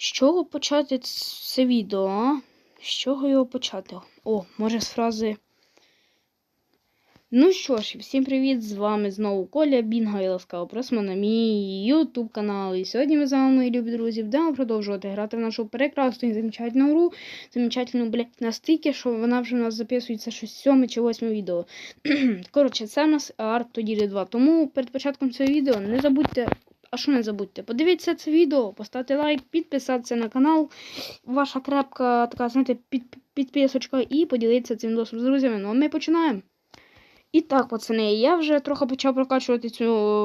З чого почати це відео? а? З чого його почати? О, може з фрази. Ну що ж, всім привіт! З вами знову Коля Бінга і ласкаво просимо на мій YouTube канал. І сьогодні ми з вами, мої любі друзі, будемо продовжувати грати в нашу прекрасну і замечательну гру. Замечательну, блядь, настільки, що вона вже у нас записується щось сьоме чи восьме відео. Коротше, це у нас Art Тоділі 2. Тому перед початком цього відео не забудьте. А що не забудьте? Подивіться це відео, поставте лайк, підписатися на канал. Ваша крепка така, знаєте, під, підписочка і поділитися цим досвідом з друзями. Ну а ми починаємо. І так, пацани, я вже трохи почав прокачувати цю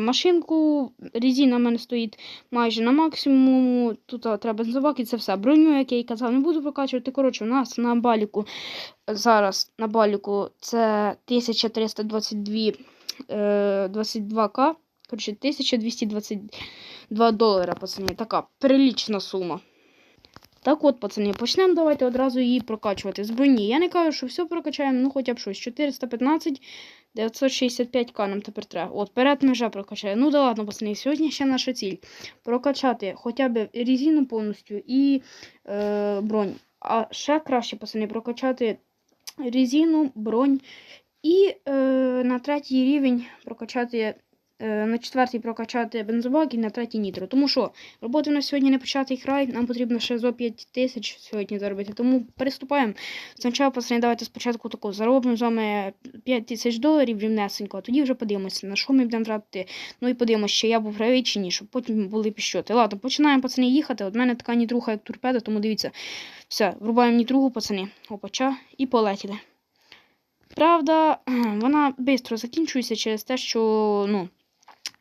машинку. Резина в мене стоїть майже на максимуму. Тут треба бензовак і це все. Броню, як я і казав, не буду прокачувати. Коротше, у нас на баліку зараз на баліку це 1322 е, 22к. Коротше, 1222 долара, пацани. Така прилічна сума. Так от, пацани, почнемо давайте одразу її прокачувати. З броні. Я не кажу, що все прокачаємо, ну хоча б щось. 415, 965к нам тепер треба. От, перед ми вже прокачаємо. Ну да ладно, пацани, сьогодні ще наша ціль. Прокачати хоча б резину повністю і е, бронь. А ще краще, пацани, прокачати резину, бронь. І е, на третій рівень прокачати. Е, На четвертий прокачати бензобак і на третій нітро. Тому що роботи на сьогодні не початий край, нам потрібно ще зо 5 тисяч сьогодні заробити. Тому приступаємо. Спочатку пацани, давайте спочатку таку заробимо з вами 5 тисяч доларів рівнесенько, а тоді вже подивимося, на що ми будемо тратити. Ну і подивимося, чи я був правий чи ні, щоб потім були піщоти. Ладно, починаємо пацани їхати. От мене така нітруха, як торпеда, тому дивіться. Все, врубаємо нітругу, пацани. Опача, і полетіли. Правда, вона швидко закінчується через те, що, ну.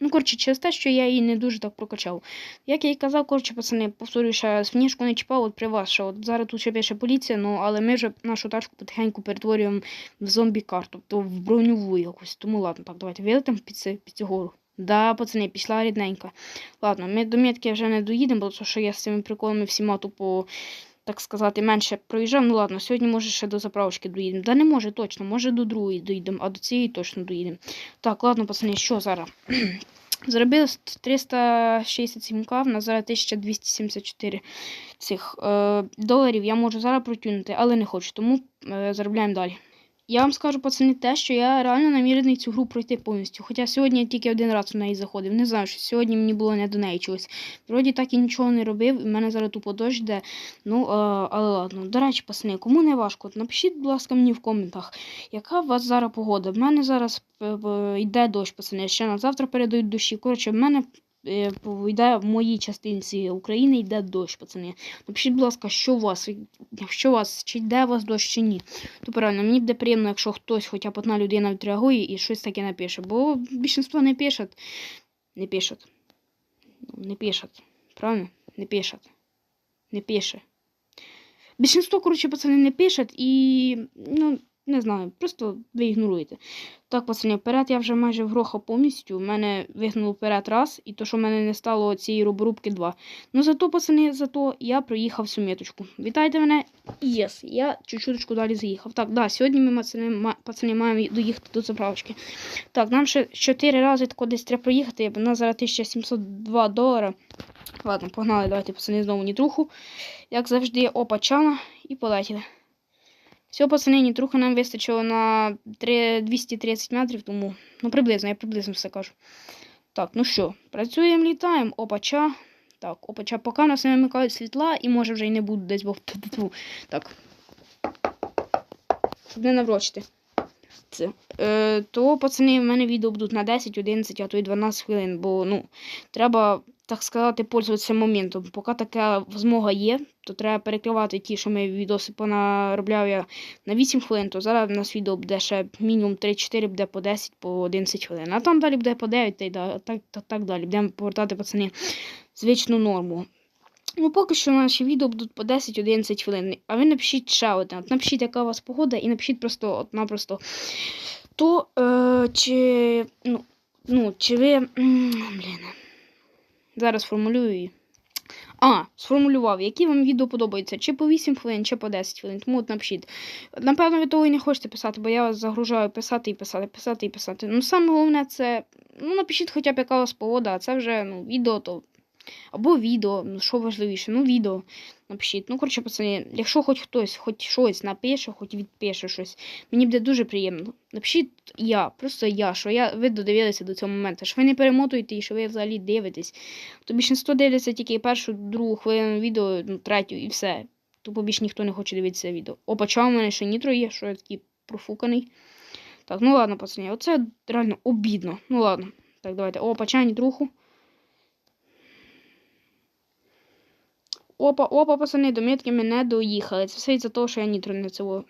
Ну, коротше, через те, що я її не дуже так прокачав. Як я і казав, коротше, пацани, повторюю, ще сніжку не чіпав от при вас, що от зараз тут ще пише поліція, ну але ми вже нашу тачку потихеньку перетворюємо в зомбі-кар, тобто в броньову якусь. Тому ладно, так, давайте вилетимо під, цю- під цю гору. Да, пацани, пішла рідненька. Ладно, ми до метки вже не доїдемо, бо то, що я з цими приколами всіма тупо, так сказати, менше проїжджав. Ну ладно, сьогодні може ще до заправочки доїдемо. Да не може точно, може до другої доїдемо, а до цієї точно доїдемо. Так, ладно, пацани, що зараз? Заробили 367к, в нас зараз 1274 цих е, доларів. Я можу зараз протюнути, але не хочу, тому е, заробляємо далі. Я вам скажу, пацани, те, що я реально намірений цю гру пройти повністю. Хоча сьогодні я тільки один раз в неї заходив. Не знаю, що сьогодні мені було не до неї чогось. Вроді так і нічого не робив, в мене зараз тупо дощ йде. Ну, е, але ладно. До речі, пацани, кому не важко, напишіть, будь ласка, мені в коментах, яка у вас зараз погода. В мене зараз е, йде дощ, пацани. Ще на завтра передають дощі. Коротше, в мене йде в моїй частинці України йде дощ, пацани. Напишіть, будь ласка, що у вас, що у вас, чи йде у вас дощ, чи ні. То правильно, мені буде приємно, якщо хтось, хоча б одна людина відреагує і щось таке напише. Бо більшинство не пишуть. Не пишуть. Ну, Не пишуть. Правильно? Не пишуть. Не пише. Більшинство, коротше, пацани, не пишуть і, ну, не знаю, просто ви ігноруєте. Так, пацани, вперед я вже майже вгрохав повністю. У мене вигнуло вперед раз, і то, що в мене не стало цієї роборубки два. Ну зато, пацани, зато я проїхав всю меточку. Вітайте мене. Єс, я чуть-чуточку далі заїхав. Так, да, сьогодні ми, пацани, пацани маємо доїхати до заправочки. Так, нам ще 4 рази тако десь треба проїхати, бо нас зараз 1702 долара. Ладно, погнали, давайте, пацани, знову нітруху. Як завжди, опа, чана і полетіли. Все, пацани, нітруха нам вистачило на 3, 230 метрів, тому ну приблизно, я приблизно все кажу. Так, ну що, працюємо, літаємо, опача. Так, опача, поки нас не вимикають світла і може вже й не буде десь, бо. Так. Щоб не наврочити. Це. Е, то, пацани, в мене відео будуть на 10, 11, а то й 12 хвилин, бо ну, треба, так сказати, пользуватися моментом. Поки така змога є, то треба перекривати ті, що ми відоси понаробляв я на 8 хвилин, то зараз в нас відео буде ще мінімум 3-4, буде по 10, по 11 хвилин. А там далі буде по 9 та й так, так, так далі. Будемо повертати пацани звичну норму. Ну, поки що наші відео будуть по 10-11 хвилин. А ви напишіть ще одне. От напишіть, яка у вас погода, і напишіть просто от напросто. То е, чи. Ну, ну, чи ви. Блін. Зараз формулюю її. А, сформулював, які вам відео подобаються, чи по 8 хвилин, чи по 10 хвилин. Тому от напишіть. Напевно, ви того і не хочете писати, бо я вас загружаю писати і писати, писати і писати. Ну, саме головне це. Ну, напишіть хоча б яка у вас погода, а це вже ну, відео, то Або відео, ну що важливіше, ну відео напишіть. Ну, коротше, пацани, якщо хоч хтось, хоч щось напише, хоч відпише щось, мені буде дуже приємно. Напишіть я, просто я, що я, ви додивилися до цього моменту, що ви не перемотуєте і що ви взагалі дивитесь. То більшинство дивляться тільки першу, другу хвилину відео, ну, третю і все. Тупо більше ніхто не хоче дивитися відео. Опа, чого у мене ще нітро є, що я такий профуканий. Так, ну ладно, пацани, оце реально обідно. Ну ладно. Так, давайте. Опа, чай нітруху. Опа, опа, пацани, до метки ми не доїхали. Це все із-за того, що я нітро не цього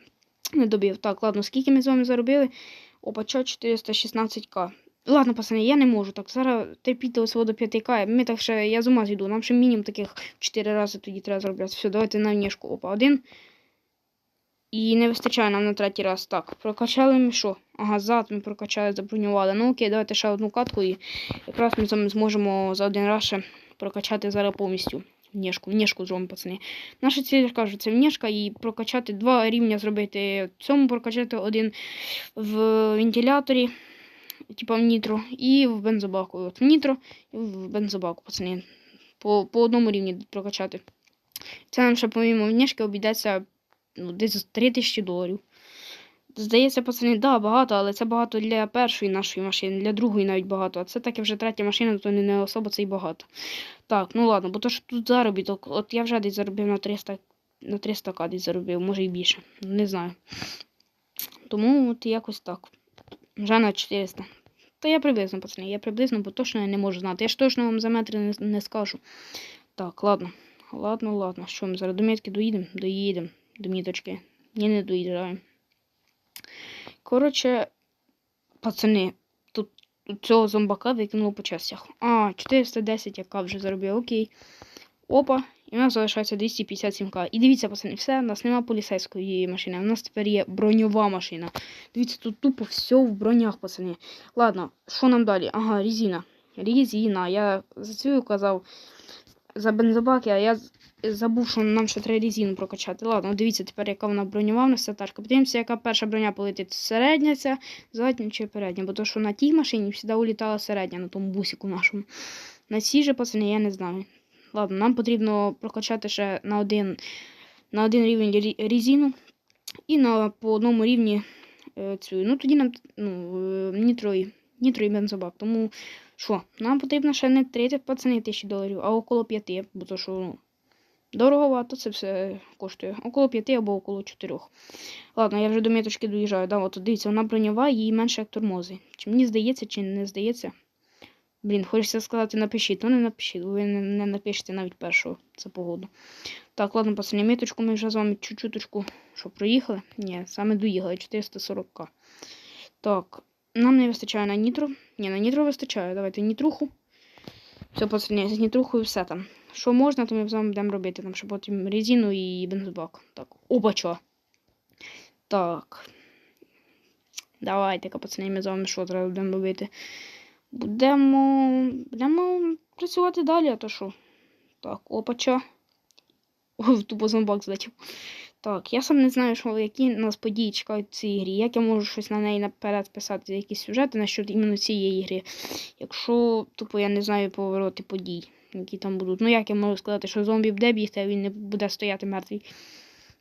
не добив. Так, ладно, скільки ми з вами заробили? Опа, чо 416к. Ладно, пацани, я не можу. Так, зараз терпіти усього до 5к. Ми так ще, я з ума зійду. Нам ще мінімум таких 4 рази тоді треба зробляти. Все, давайте на внешку. Опа, один. І не вистачає нам на третій раз. Так, прокачали ми що? Ага, зад ми прокачали, забронювали. Ну окей, давайте ще одну катку і якраз ми зможемо за один раз ще прокачати зараз повністю. Внешку, внешку зробимо, пацани. Наша ціль, кажу, це внешка і прокачати два рівня зробити в цьому, прокачати один в вентиляторі, типа в нітро, і в бензобаку. От в нітро і в бензобаку, пацани. По, по одному рівні прокачати. Це нам ще помимо внешки обійдеться ну, десь 3 тисячі доларів. Здається, пацани, да, багато, але це багато для першої нашої машини, для другої навіть багато. А це таки вже третя машина, то не особо це й багато. Так, ну ладно, бо то що тут заробіток. От я вже десь заробив на 300 на 300 к десь заробив, може і більше. Не знаю. Тому от якось так. Вже на 400. Та я приблизно, пацани, я приблизно, бо точно я не можу знати. Я ж точно вам за метри не, не скажу. Так, ладно. Ладно, ладно. Що ми зараз до мітки доїдемо? Доїдемо до міточки. Ні, не доїжджаємо. Коротше, пацани, тут цього зомбака викинуло по частях. А, 410 яка вже заробив, окей. Опа, і у нас залишається 257к. І дивіться, пацани, все, у нас немає поліцейської машини. У нас тепер є броньова машина. Дивіться, тут тупо все в бронях, пацани. Ладно, що нам далі? Ага, резина. Резина. Я за цю казав за бензобак, а я забув, що нам ще треба резину прокачати. Ладно, дивіться, тепер яка вона нас ця. Подивимося, яка перша броня полетить. Середня ця, задня чи передня. Бо то, що на тій машині завжди улітала середня, на тому бусику нашому. На цій же, пацани, я не знаю. Ладно, нам потрібно прокачати ще на один на один рівень резину і на по одному рівні е, цю. Ну, тоді нам ну, е, нітро, нітро бензобак. Тому що, нам потрібно ще не 30 пацани тисячі доларів, а около 5, бо то що, ну, Дороговато це все коштує. Около 5 або около 4. Ладно, я вже до міточки доїжджаю. Да, от дивіться, вона броньова, її менше як тормози. Чи мені здається, чи не здається. Блін, хочеться сказати, напишіть, ну не напишіть, ви не, не напишете навіть першого це погоду. Так, ладно, пацані, міточку ми вже з вами чуть-чуточку, що проїхали. Ні, саме доїхали 440к. Так, нам не вистачає на нітро. Ні, на нітро вистачає. Давайте нітруху. Все, пацані, з нітрухою все там. Що можна, то ми з вами будемо робити. Там ще потім резину і бензобак. Так, опачо. Так. Давайте, пацани, ми з вами що треба будемо робити? Будемо. Будемо працювати далі, а то що? Так, опача. Ой, тупо зомбак злетів. Так, я сам не знаю, що, які нас події чекають в цій грі. Як я можу щось на неї наперед писати, якісь сюжети насчет іменно цієї гри. Якщо, тупо, я не знаю повороти подій які там будуть. Ну як я можу сказати, що зомбі буде бігти, а він не буде стояти мертвий.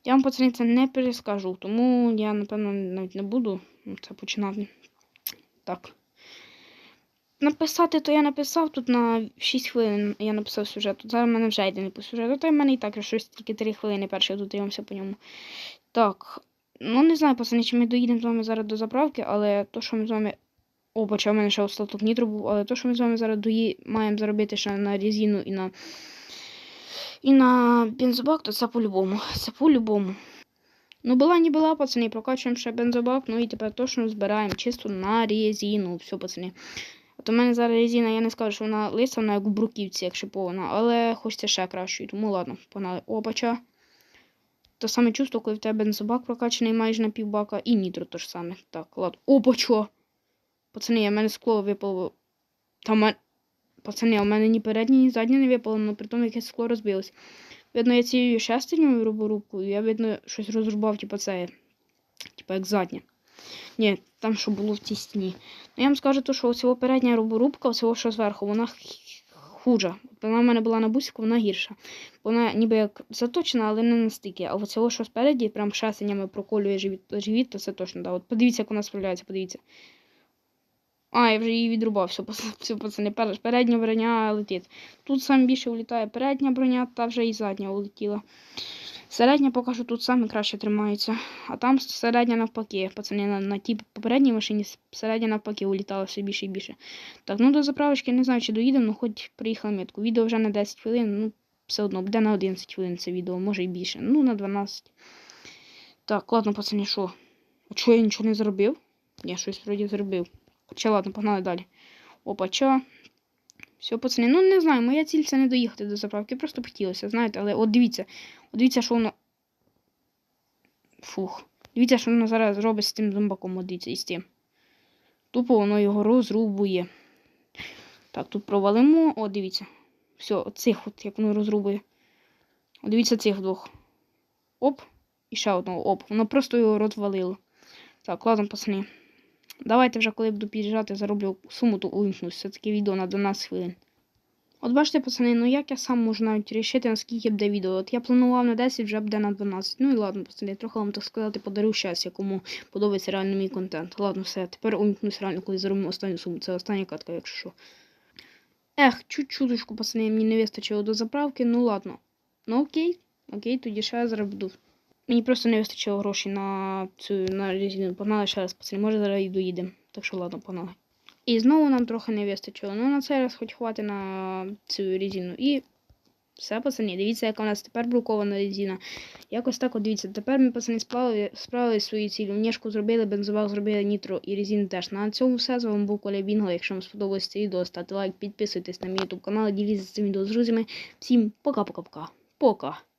Я вам пацани це не перескажу, тому я, напевно, навіть не буду це починати. Так. Написати, то я написав тут на 6 хвилин я написав сюжет. Тут зараз в мене вже йде не по сюжету, то в мене і так щось тільки 3 хвилини перше тут дивимося по ньому. Так. Ну, не знаю, пацани, чи ми доїдемо з вами зараз до заправки, але то, що ми з вами о, почав у мене ще остаток нітро був, але то, що ми з вами зараз дої... маємо заробити ще на резину і на і на бензобак, то це по-любому. Це по-любому. Ну, була не була, пацани, прокачуємо ще бензобак, ну і тепер точно збираємо чисто на резину. Все, пацани. От у мене зараз резина, я не скажу, що вона лиса, вона як у бруківці, як шипована, але хочеться ще кращою, тому ладно, погнали. Опача. То саме чувство, коли в тебе бензобак прокачаний майже на півбака, і нітро то ж саме. Так, ладно. Опача! Пацани, у мене скло випало. Там Пацани, у мене ні переднє, ні заднє не випало, але при тому якесь скло розбилось. Видно, я цією шестерню роборубкою, я, видно, щось розрубав, типу, це. Типу, як заднє. Ні, там що було в тій стіні. Ну я вам скажу, то, що оцього передня роборубка, оцього що зверху, вона хужа. Вона в мене була на бусику, вона гірша. Вона ніби як заточена, але не настільки. А оцього, що спереді, прям шесенями проколює живіт, живіт, то це точно. Да. От подивіться, як вона справляється, подивіться. А, я вже її відрубав, все, все пацани, передня броня летить. Тут саме більше улітає передня броня, та вже і задня улетіла. Середня поки що тут саме краще тримається. А там середня навпаки. Пацани на, на тій попередній машині середня навпаки улітала все більше і більше. Так, ну до заправочки не знаю, чи доїдемо, ну хоч приїхала метку. Відео вже на 10 хвилин, ну все одно, буде на 11 хвилин це відео, може і більше. Ну, на 12. Так, ладно, пацани, що? А чого я нічого не зробив? Я щось вроді зробив. Хоча ладно, погнали далі. Опа, чо? Все, пацани, ну не знаю, моя ціль це не доїхати до заправки, просто б хотілося, знаєте, але от дивіться, от дивіться, що воно. Фух. Дивіться, що воно зараз робить з тим зомбаком, от дивіться, з тим. Тупо воно його розрубує. Так, тут провалимо. О, дивіться. Все, оцих от як воно розрубує. О, дивіться цих двох. Оп. І ще одного оп. Воно просто його розвалило. Так, ладно, пацани. Давайте вже, коли буду під'їжджати, зароблю суму, то увімкнусь. Це таке відео на 12 хвилин. От бачите, пацани, ну як я сам можу навіть рішити, наскільки буде відео. От я планував на 10, вже буде на 12. Ну і ладно, пацани, трохи вам так сказати, подарю щастя, кому подобається реально мій контент. Ладно, все, тепер увімкнусь реально, коли заробимо останню суму. Це остання катка, якщо що. Ех, чуть-чуточку, пацани, мені не вистачило до заправки, ну ладно. Ну окей, окей, тоді ще я зараз. Мені просто не вистачило грошей на цю на резину. Погнали ще раз, пацани, може зараз і доїдемо. Так що ладно, погнали. І знову нам трохи не вистачило. Ну на цей раз хоч хватить на цю резину. І все, пацани, дивіться, яка у нас тепер брукована резина. Якось так, от дивіться, тепер ми, пацани, справили, справили свої цілі. Внешку зробили, бензобак зробили, нітро і резину теж. На цьому все. З вами був Коля Бінго. Якщо вам сподобалось це відео, ставте лайк, підписуйтесь на мій YouTube канал, діліться цим відео з друзями. Всім пока-пока-пока. Пока.